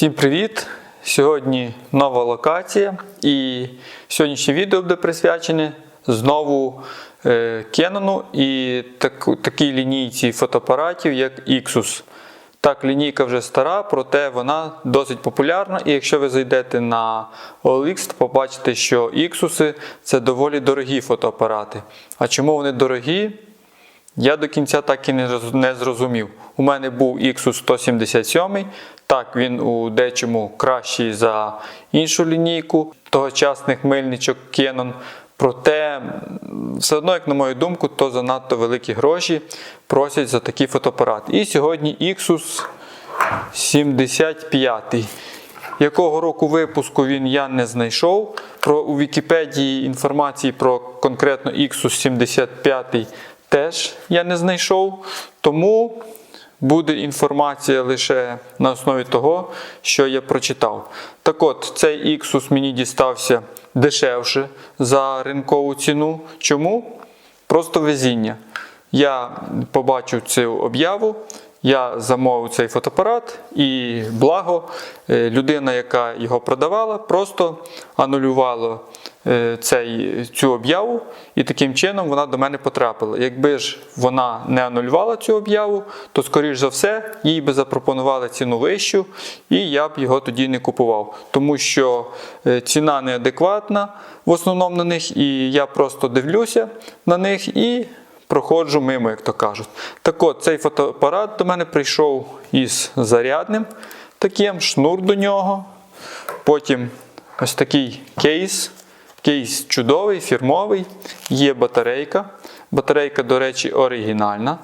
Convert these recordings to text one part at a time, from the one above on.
Всім привіт! Сьогодні нова локація і сьогоднішнє відео буде присвячене знову е, Canon і так, такій лінійці фотоапаратів, як Ixus. Так, лінійка вже стара, проте вона досить популярна. І якщо ви зайдете на OLX, то побачите, що Ixus це доволі дорогі фотоапарати. А чому вони дорогі? Я до кінця так і не зрозумів. У мене був Ixus 177. Так, він у дечому кращий за іншу лінійку тогочасних мильничок Canon. Проте, все одно, як на мою думку, то занадто великі гроші просять за такий фотоапарат. І сьогодні Ixus 75. Якого року випуску він я не знайшов. Про, у Вікіпедії інформації про конкретно Ixus 75 теж я не знайшов. Тому буде інформація лише на основі того, що я прочитав. Так от, цей Ixus мені дістався дешевше за ринкову ціну. Чому? Просто везіння. Я побачив цю об'яву, я замовив цей фотоапарат, і благо е, людина, яка його продавала, просто анулювала цей, цю об'яву, і таким чином вона до мене потрапила. Якби ж вона не анулювала цю об'яву, то, скоріш за все, їй би запропонували ціну вищу, і я б його тоді не купував. Тому що е, ціна неадекватна в основному на них, і я просто дивлюся на них і проходжу мимо, як то кажуть. Так от, цей фотоапарат до мене прийшов із зарядним таким, шнур до нього. Потім ось такий кейс. Кейс чудовий, фірмовий. Є батарейка. Батарейка, до речі, оригінальна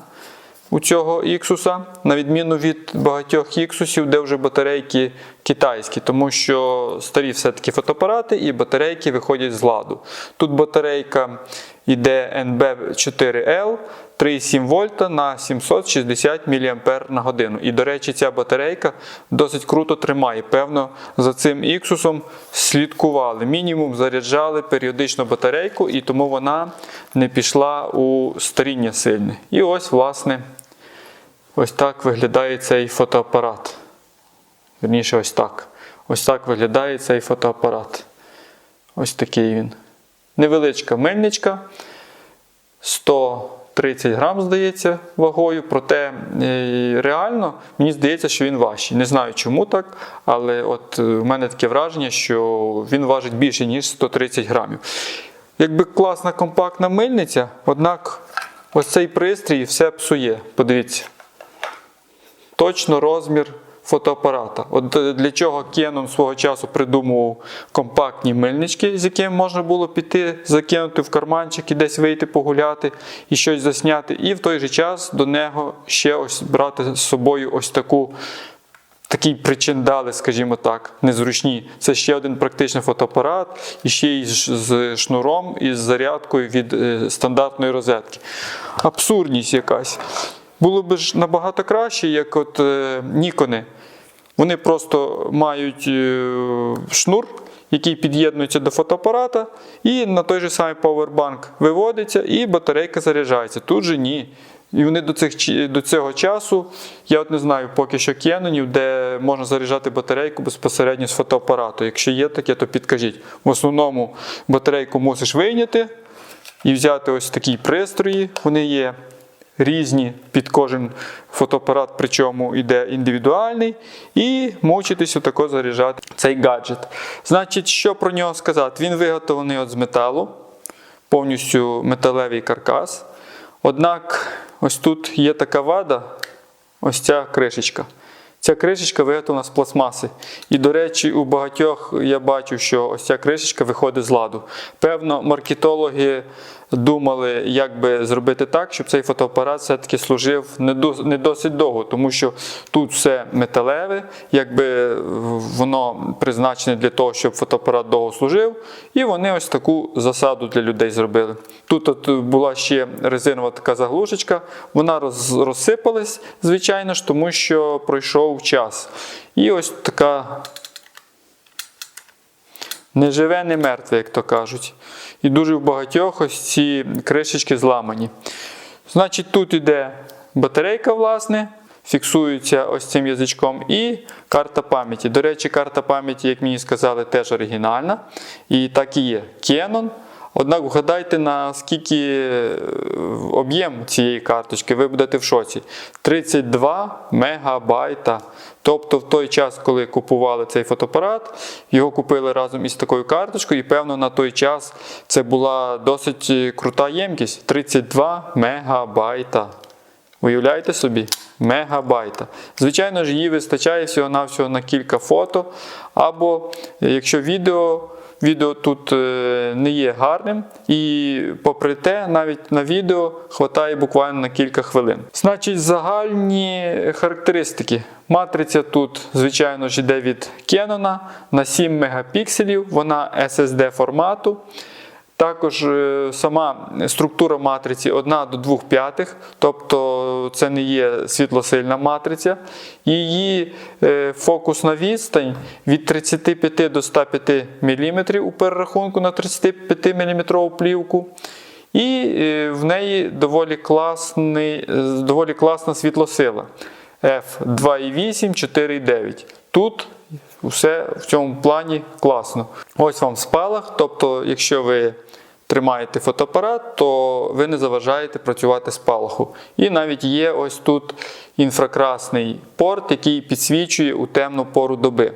у цього Іксуса, на відміну від багатьох Іксусів, де вже батарейки китайські, тому що старі все-таки фотоапарати і батарейки виходять з ладу. Тут батарейка йде NB4L 3,7 вольта на 760 мА на годину. І, до речі, ця батарейка досить круто тримає. Певно, за цим Іксусом слідкували. Мінімум заряджали періодично батарейку, і тому вона не пішла у старіння сильне. І ось, власне, ось так виглядає цей фотоапарат. Вірніше, ось так. Ось так виглядає цей фотоапарат. Ось такий він. Невеличка мильничка. 130 грам, здається, вагою. Проте е, реально мені здається, що він важчий. Не знаю, чому так, але от е, в мене таке враження, що він важить більше, ніж 130 грамів. Якби класна компактна мильниця, однак ось цей пристрій все псує. Подивіться. Точно розмір фотоапарата. От для чого Canon свого часу придумував компактні мильнички, з якими можна було піти, закинути в карманчик і десь вийти погуляти і щось засняти. І в той же час до нього ще ось брати з собою ось таку. Такий причиндали, скажімо так, незручні. Це ще один практичний фотоапарат, і ще й з шнуром і з зарядкою від е, стандартної розетки. Абсурдність якась. Було б ж набагато краще, як от е, Нікони. Вони просто мають е, шнур, який під'єднується до фотоапарата, і на той же самий павербанк виводиться, і батарейка заряджається. Тут же ні. І вони до, цих, до цього часу, я от не знаю поки що кенонів, де можна заряджати батарейку безпосередньо з фотоапарату. Якщо є таке, то підкажіть. В основному батарейку мусиш вийняти і взяти ось такі пристрої. Вони є різні під кожен фотоапарат, причому йде індивідуальний, і мучитись отако заряджати цей гаджет. Значить, що про нього сказати? Він виготовлений от з металу, повністю металевий каркас. Однак, ось тут є така вада, ось ця кришечка. Ця кришечка виготовлена з пластмаси. І, до речі, у багатьох я бачу, що ось ця кришечка виходить з ладу. Певно, маркетологи думали, як би зробити так, щоб цей фотоапарат все-таки служив не досить довго, тому що тут все металеве, якби воно призначене для того, щоб фотоапарат довго служив. І вони ось таку засаду для людей зробили. Тут от була ще резинова така заглушечка, вона розсипалась, звичайно ж, тому що пройшов час. І ось така не живе, не мертве, як то кажуть. І дуже в багатьох ось ці кришечки зламані. Значить, тут іде батарейка, власне, фіксуються ось цим язичком, і карта пам'яті. До речі, карта пам'яті, як мені сказали, теж оригінальна. І так і є. Canon. Однак вгадайте, наскільки е, об'єм цієї карточки, ви будете в шоці. 32 мегабайта. Тобто в той час, коли купували цей фотоапарат, його купили разом із такою карточкою, і певно на той час це була досить е, крута ємкість 32 мегабайта. Уявляєте собі? Мегабайта. Звичайно ж, її вистачає всього-навсього на кілька фото. Або е, якщо відео, відео тут е, не є гарним, і попри те, навіть на відео хватає буквально на кілька хвилин. Значить, загальні характеристики. Матриця тут, звичайно ж, йде від Canon на 7 мегапікселів, вона SSD формату. Також е, сама структура матриці 1 до 2 п'ятих, тобто це не є світлосильна матриця. Її е, фокусна відстань від 35 до 105 мм у перерахунку на 35 мм плівку. І е, в неї доволі, класний, доволі класна світлосила F2,8, 4,9. Тут все в цьому плані класно. Ось вам спалах. Тобто, якщо ви тримаєте фотоапарат, то ви не заважаєте працювати спалаху. І навіть є ось тут інфракрасний порт, який підсвічує у темну пору доби.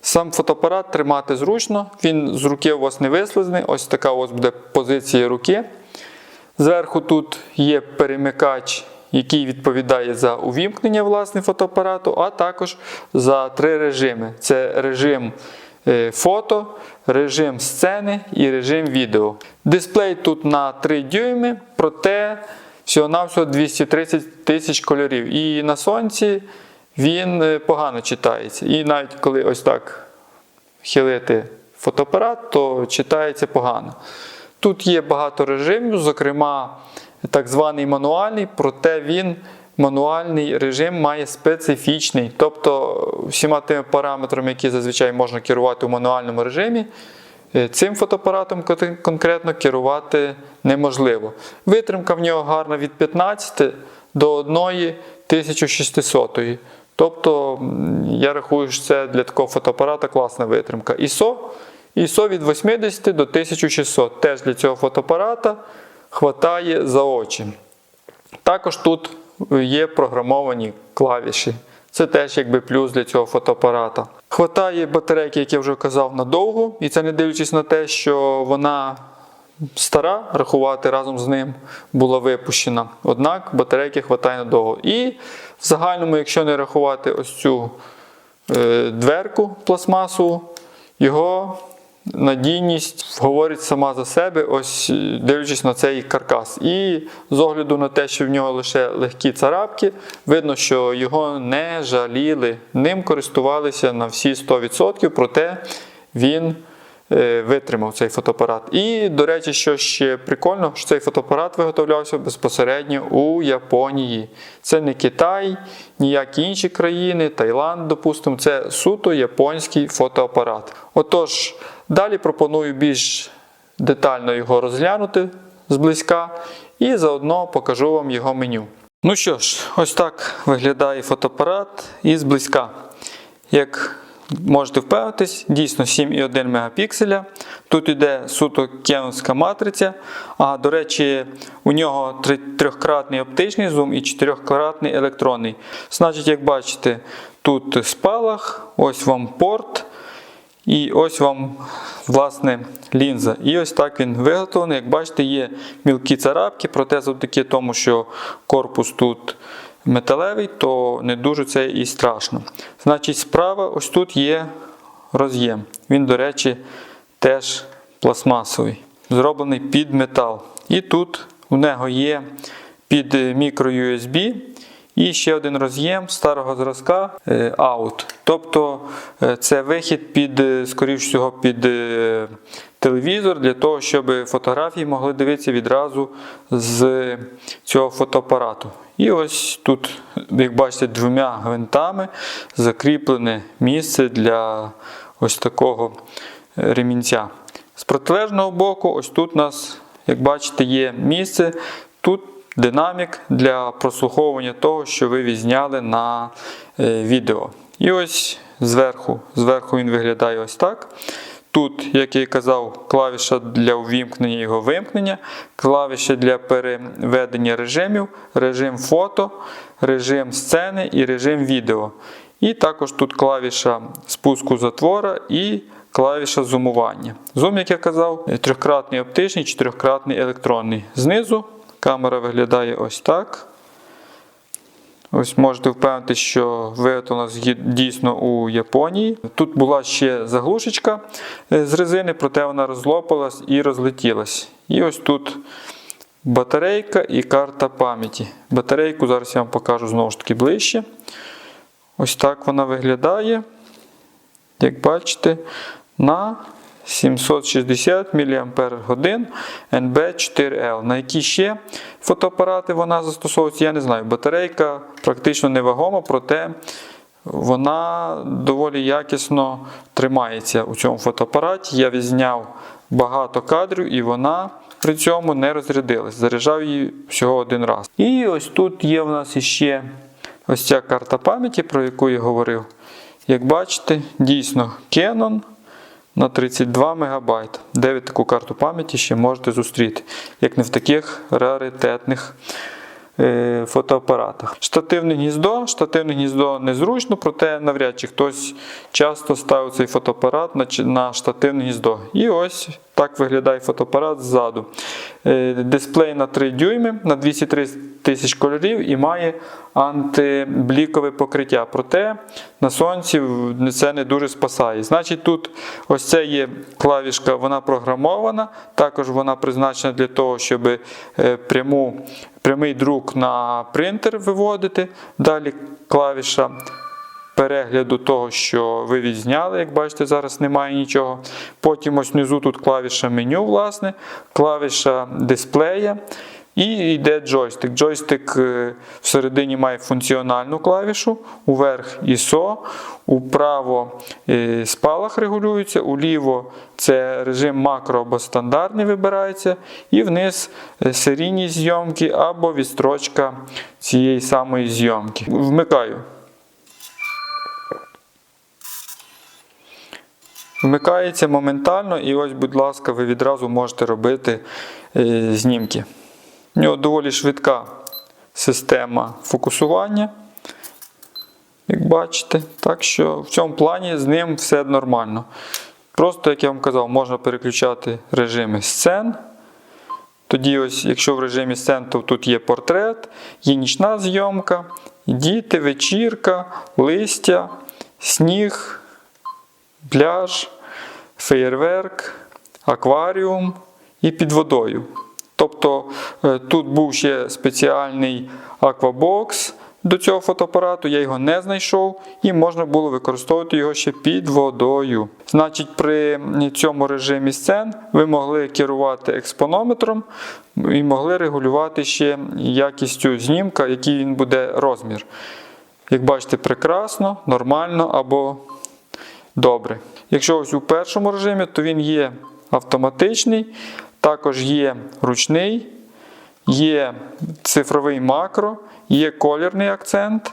Сам фотоапарат тримати зручно, він з руки у вас не вислизний. Ось така ось буде позиція руки. Зверху тут є перемикач, який відповідає за увімкнення власне фотоапарату, а також за три режими: це режим фото, режим сцени і режим відео. Дисплей тут на 3 дюйми, проте всього-навсього 230 тисяч кольорів. І на сонці він е, погано читається. І навіть коли ось так хилити фотоапарат, то читається погано. Тут є багато режимів, зокрема, так званий мануальний, проте він мануальний режим має специфічний. Тобто всіма тими параметрами, які зазвичай можна керувати у мануальному режимі, е, цим фотоапаратом конкретно керувати неможливо. Витримка в нього гарна від 15 до 1 1600. Тобто, я рахую, що це для такого фотоапарата класна витримка. ISO, ISO від 80 до 1600. Теж для цього фотоапарата хватає за очі. Також тут є програмовані клавіші. Це теж якби плюс для цього фотоапарата. Хватає батарейки, як я вже казав, надовго, і це не дивлячись на те, що вона стара, рахувати разом з ним була випущена. Однак батарейки хватає надовго. І в загальному, якщо не рахувати ось цю е, дверку пластмасову, його надійність говорить сама за себе, ось е, дивлячись на цей каркас. І з огляду на те, що в нього лише легкі царапки, видно, що його не жаліли, ним користувалися на всі 100%, проте він витримав цей фотоапарат. І, до речі, що ще прикольно, що цей фотоапарат виготовлявся безпосередньо у Японії. Це не Китай, ніякі інші країни, Таїланд, допустимо, це суто японський фотоапарат. Отож, далі пропоную більш детально його розглянути зблизька і заодно покажу вам його меню. Ну що ж, ось так виглядає фотоапарат і зблизька. Як можете впевнитись, дійсно 7,1 мегапікселя. Тут йде суто кенонська матриця. А до речі, у нього трьохкратний оптичний зум і чотирьохкратний електронний. Значить, як бачите, тут спалах, ось вам порт. І ось вам, власне, лінза. І ось так він виготовлений. Як бачите, є мілкі царапки, проте завдяки тому, що корпус тут металевий, то не дуже це і страшно. Значить, справа ось тут є роз'єм. Він, до речі, теж пластмасовий, зроблений під метал. І тут у нього є під мікро-USB і ще один роз'єм старого зразка е, out. Тобто е, це вихід під, е, скоріш всього, під е, телевізор для того, щоб фотографії могли дивитися відразу з цього фотоапарату. І ось тут, як бачите, двома гвинтами закріплене місце для ось такого е, ремінця. З протилежного боку, ось тут у нас, як бачите, є місце. Тут динамік для прослуховування того, що ви відзняли на е, відео. І ось зверху, зверху він виглядає ось так. Тут, як я і казав, клавіша для увімкнення його вимкнення, клавіша для переведення режимів, режим фото, режим сцени і режим відео. І також тут клавіша спуску затвора і клавіша зумування. Зум, як я казав, трьохкратний оптичний, чотирьохкратний електронний. Знизу камера виглядає ось так. Ось можете впевнити, що виготовлено дійсно у Японії. Тут була ще заглушечка е, з резини, проте вона розлопалась і розлетілась. І ось тут батарейка і карта пам'яті. Батарейку зараз я вам покажу знову ж таки ближче. Ось так вона виглядає. Як бачите, на 760 мАч NB4L. На які ще фотоапарати вона застосовується, я не знаю. Батарейка практично невагома, проте вона доволі якісно тримається у цьому фотоапараті. Я відзняв багато кадрів і вона при цьому не розрядилась. Заряджав її всього один раз. І ось тут є в нас іще ось ця карта пам'яті, про яку я говорив. Як бачите, дійсно Canon на 32 МБ. Де ви таку карту пам'яті ще можете зустріти, як не в таких раритетних е, фотоапаратах. Штативне гніздо. Штативне гніздо незручно, проте навряд чи хтось часто ставив цей фотоапарат на, штативне гніздо. І ось так виглядає фотоапарат ззаду. Е, Дисплей на 3 дюйми на 230 тисяч кольорів і має антиблікове покриття. Проте на сонці це не дуже спасає. Значить, тут ось це є клавішка, вона програмована. Також вона призначена для того, щоб е, пряму, прямий друк на принтер виводити. Далі клавіша перегляду того, що ви відзняли, як бачите, зараз немає нічого. Потім ось внизу тут клавіша меню, власне, клавіша дисплея. І йде джойстик. Джойстик е, всередині має функціональну клавішу, уверх ISO, управо е, спалах регулюється, уліво це режим макро або стандартний вибирається, і вниз е, серійні зйомки або відстрочка цієї самої зйомки. Вмикаю. Вмикається моментально, і ось, будь ласка, ви відразу можете робити е, знімки. У нього доволі швидка система фокусування, як бачите. Так що в цьому плані з ним все нормально. Просто, як я вам казав, можна переключати режими сцен. Тоді, ось, якщо в режимі сцен, то тут є портрет, є нічна зйомка, діти, вечірка, листя, сніг, пляж, феєрверк, акваріум і під водою. Тобто е, тут був ще спеціальний аквабокс до цього фотоапарату, я його не знайшов, і можна було використовувати його ще під водою. Значить, при цьому режимі сцен ви могли керувати експонометром і могли регулювати ще якістю знімка, який він буде розмір. Як бачите, прекрасно, нормально або добре. Якщо ось у першому режимі, то він є автоматичний, також є ручний, є цифровий макро, є колірний акцент,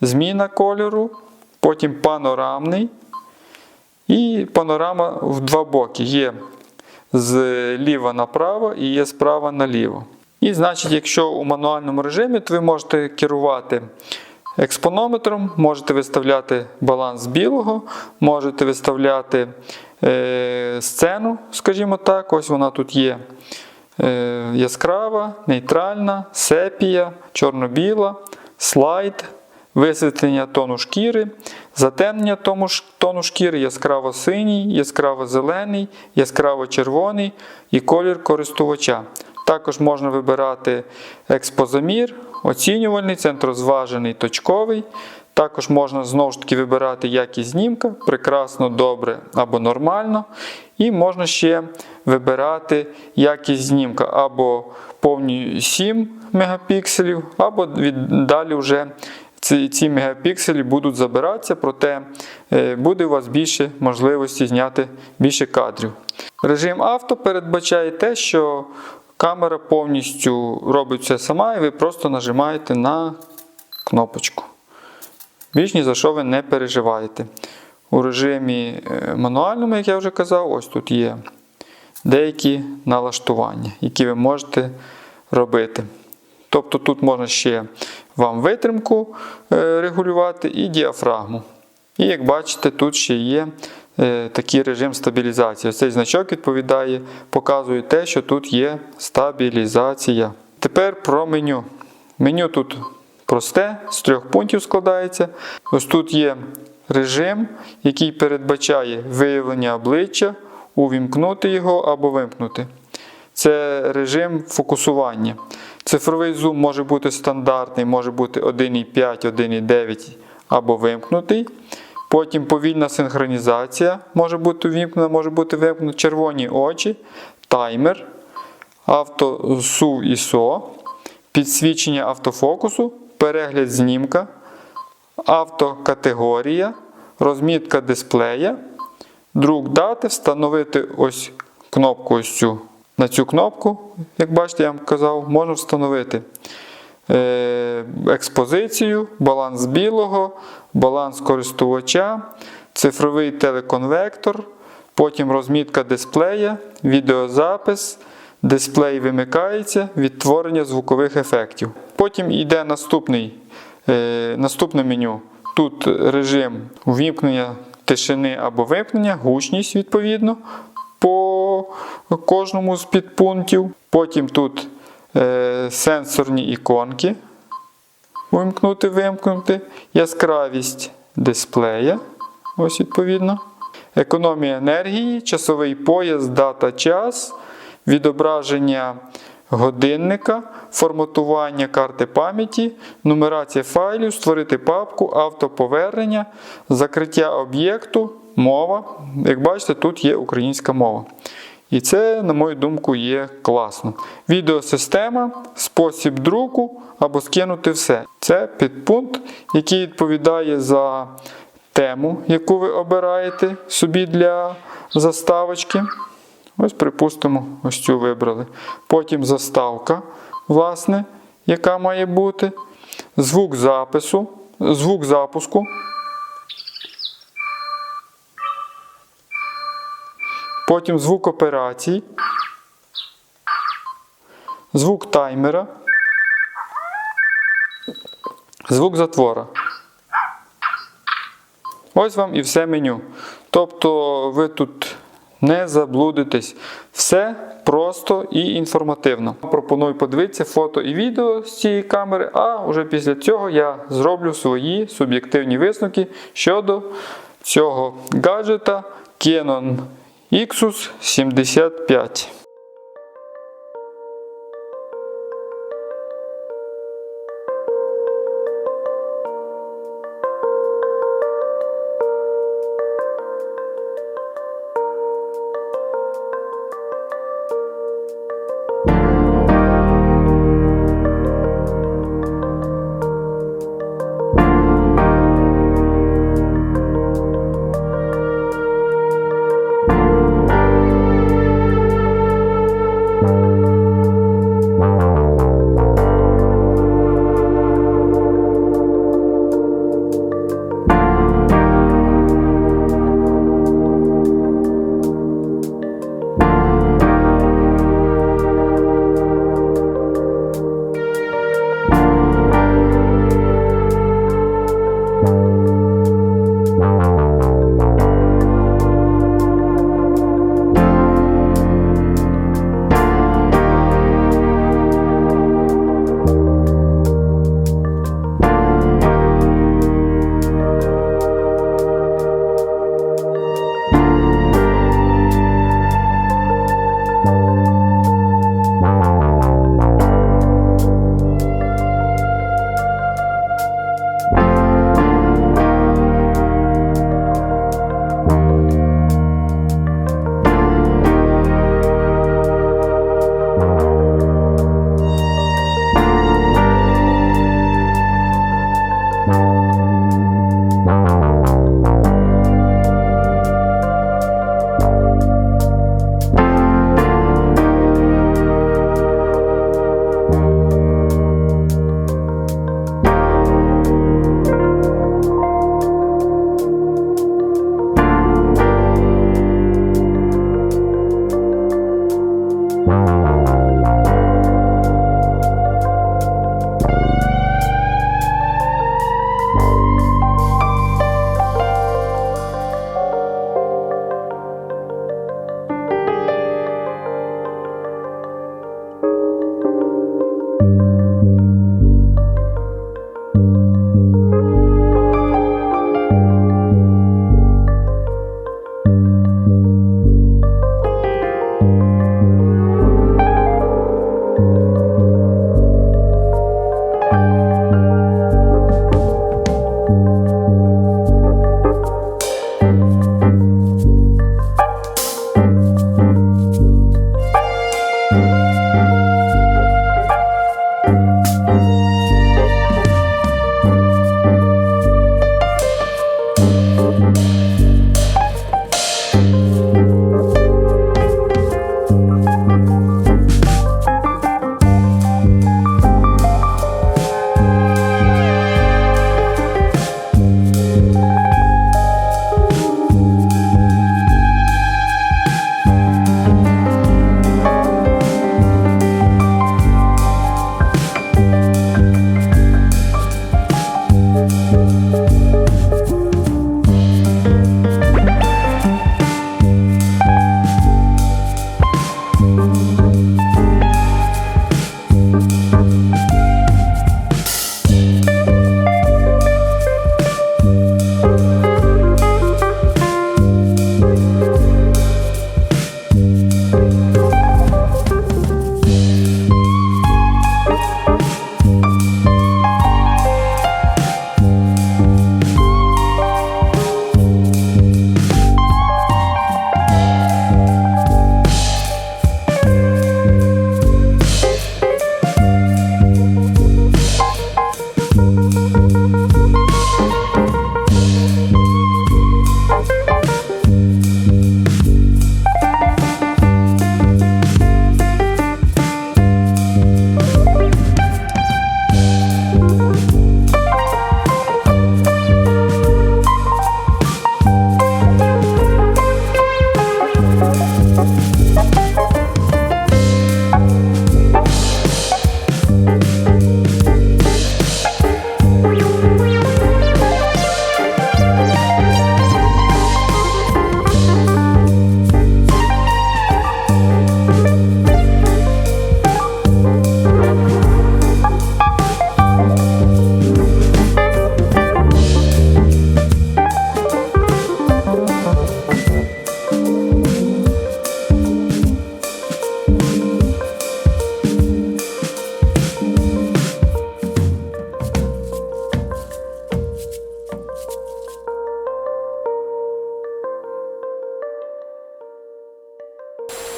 зміна кольору, потім панорамний. І панорама в два боки. Є зліва направо і є справа наліво. І значить, якщо у мануальному режимі, то ви можете керувати експонометром, можете виставляти баланс білого, можете виставляти е, сцену, скажімо так, ось вона тут є. Е, яскрава, нейтральна, сепія, чорно-біла, слайд, висвітлення тону шкіри, затемнення тону шкіри, яскраво синій, яскраво зелений, яскраво червоний і колір користувача. Також можна вибирати експозамір, оцінювальний, центрозважений, точковий. Також можна знову ж таки вибирати якість знімка, прекрасно, добре або нормально. І можна ще вибирати якість знімка або повні 7 мегапікселів, або далі вже ці, ці мегапікселі будуть забиратися, проте е, буде у вас більше можливості зняти більше кадрів. Режим авто передбачає те, що камера повністю робить все сама, і ви просто нажимаєте на кнопочку. Більш ні за що ви не переживаєте. У режимі е, мануальному, як я вже казав, ось тут є деякі налаштування, які ви можете робити. Тобто тут можна ще вам витримку е, регулювати і діафрагму. І як бачите, тут ще є такий режим стабілізації. Ось Цей значок відповідає, показує те, що тут є стабілізація. Тепер про меню. Меню тут просте, з трьох пунктів складається. Ось тут є режим, який передбачає виявлення обличчя, увімкнути його або вимкнути. Це режим фокусування. Цифровий зум може бути стандартний, може бути 1,5, 1,9 або вимкнутий. Потім повільна синхронізація може бути вимкнена, може бути вимкнена, червоні очі, таймер, автосув ISO, підсвічення автофокусу, перегляд знімка, автокатегорія, розмітка дисплея, друк дати, встановити ось кнопку ось цю. На цю кнопку, як бачите, я вам казав, можна встановити експозицію, баланс білого, баланс користувача, цифровий телеконвектор, потім розмітка дисплея, відеозапис, дисплей вимикається, відтворення звукових ефектів. Потім йде наступний, е, наступне меню. Тут режим ввімкнення тишини або вимкнення, гучність відповідно по кожному з підпунктів. Потім тут е, сенсорні іконки. Вимкнути, вимкнути, яскравість дисплея. Ось відповідно. Економія енергії, часовий пояс, дата, час, відображення годинника, форматування карти пам'яті, нумерація файлів, створити папку, автоповернення, закриття об'єкту, мова. Як бачите, тут є українська мова. І це, на мою думку, є класно. Відеосистема, спосіб друку або скинути все. Це підпункт, який відповідає за тему, яку ви обираєте собі для заставочки. Ось, припустимо, ось цю вибрали. Потім заставка, власне, яка має бути. Звук запису, звук запуску. Потім звук операцій, звук таймера, звук затвора. Ось вам і все меню. Тобто ви тут не заблудитесь. Все просто і інформативно. Пропоную подивитися фото і відео з цієї камери, а вже після цього я зроблю свої суб'єктивні висновки щодо цього гаджета Canon Ixus 75.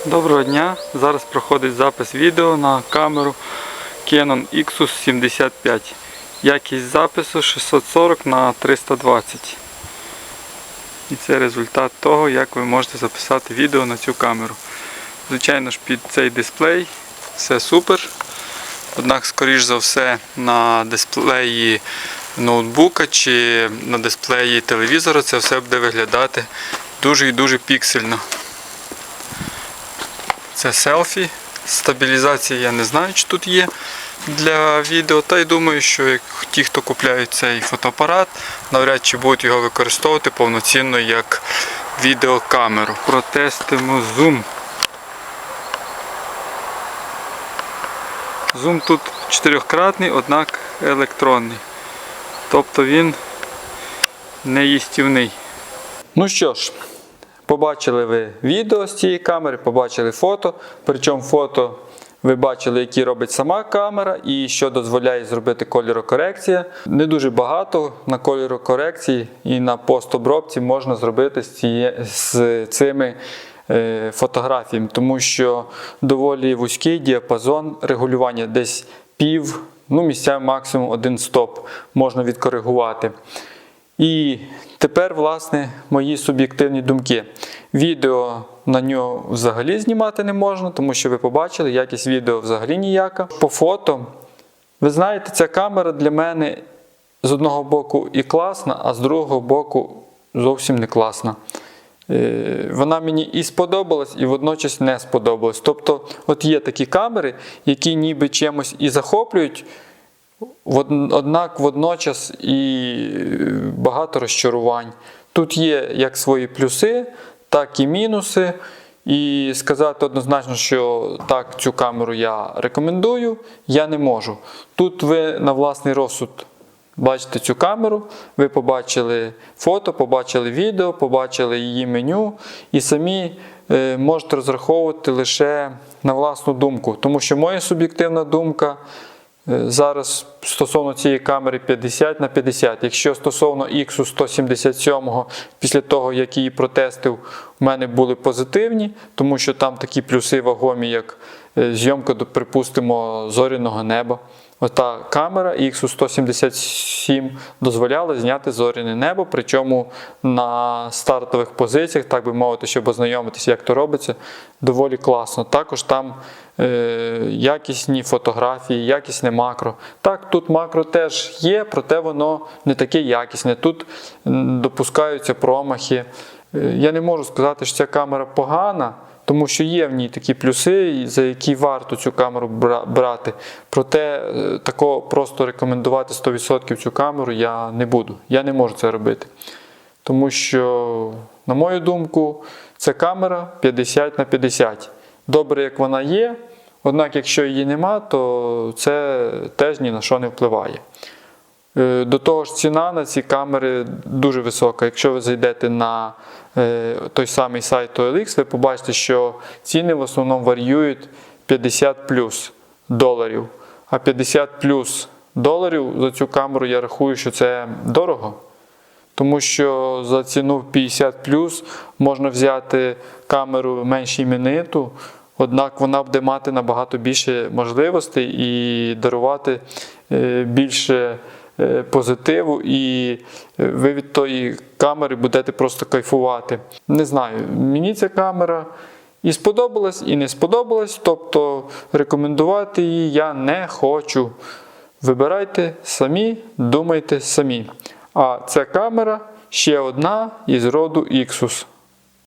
Доброго дня! Зараз проходить запис відео на камеру Canon Xus 75. Якість запису 640 на 320. І це результат того, як ви можете записати відео на цю камеру. Звичайно ж, під цей дисплей все супер. Однак, скоріш за все, на дисплеї ноутбука чи на дисплеї телевізора це все буде виглядати дуже і дуже піксельно. Це селфі. Стабілізація я не знаю, чи тут є для відео. Та й думаю, що ті, хто купляють цей фотоапарат, навряд чи будуть його використовувати повноцінно як відеокамеру. Протестимо зум. Зум тут чотирьохкратний, однак електронний. Тобто він не їстівний. Ну що ж, Побачили ви відео з цієї камери, побачили фото. Причому фото ви бачили, які робить сама камера і що дозволяє зробити кольорокорекція. Не дуже багато на кольорокорекції і на постобробці можна зробити з, ціє, з цими е, фотографіями, тому що доволі вузький діапазон регулювання десь пів, ну місцями максимум один стоп можна відкоригувати. І тепер, власне, мої суб'єктивні думки. Відео на нього взагалі знімати не можна, тому що ви побачили, якість відео взагалі ніяка. По фото, ви знаєте, ця камера для мене з одного боку і класна, а з другого боку зовсім не класна. Е, Вона мені і сподобалась, і водночас не сподобалась. Тобто, от є такі камери, які ніби чимось і захоплюють. Однак водночас і багато розчарувань. Тут є як свої плюси, так і мінуси. І сказати однозначно, що так, цю камеру я рекомендую, я не можу. Тут ви на власний розсуд бачите цю камеру, ви побачили фото, побачили відео, побачили її меню і самі е, можете розраховувати лише на власну думку. Тому що моя суб'єктивна думка. Е, Зараз стосовно цієї камери 50 на 50. Якщо стосовно X 177, після того, як її протестив, у мене були позитивні, тому що там такі плюси вагомі, як е, зйомка, припустимо, зоряного неба. Ота камера X177 дозволяла зняти зоряне небо, причому на стартових позиціях, так би мовити, щоб ознайомитися, як то робиться, доволі класно. Також там е, якісні фотографії, якісне макро. Так, тут макро теж є, проте воно не таке якісне. Тут допускаються промахи. Е, Я не можу сказати, що ця камера погана. Тому що є в ній такі плюси, за які варто цю камеру брати. Проте е, такого просто рекомендувати 100% цю камеру я не буду. Я не можу це робити. Тому що, на мою думку, ця камера 50 на 50. Добре, як вона є, однак, якщо її нема, то це теж ні на що не впливає. Е, До того ж, ціна на ці камери дуже висока. Якщо ви зайдете на е, той самий сайт OLX, ви побачите, що ціни в основному варіюють 50 плюс доларів. А 50 плюс доларів за цю камеру я рахую, що це дорого. Тому що за ціну 50 плюс можна взяти камеру менш імениту, однак вона буде мати набагато більше можливостей і дарувати е, більше позитиву, і е, ви від тої камери будете просто кайфувати. Не знаю, мені ця камера і сподобалась, і не сподобалась, тобто рекомендувати її я не хочу. Вибирайте самі, думайте самі. А ця камера ще одна із роду Ixus.